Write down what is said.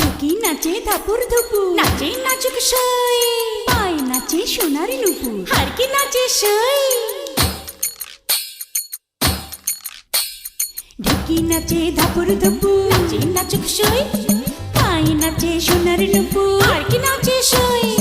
ঢুকি নাচে ধাপুর ধুপু। নাচে নাচুক সই। পায় নাচে সোনারি নুপু। আর কি নাচে সই। ঢুকি নাচে ধাপুর ধুপু। নাচে নাচুক সই। পায় নাচে সোনারি নুপু। আর কি নাচে সই।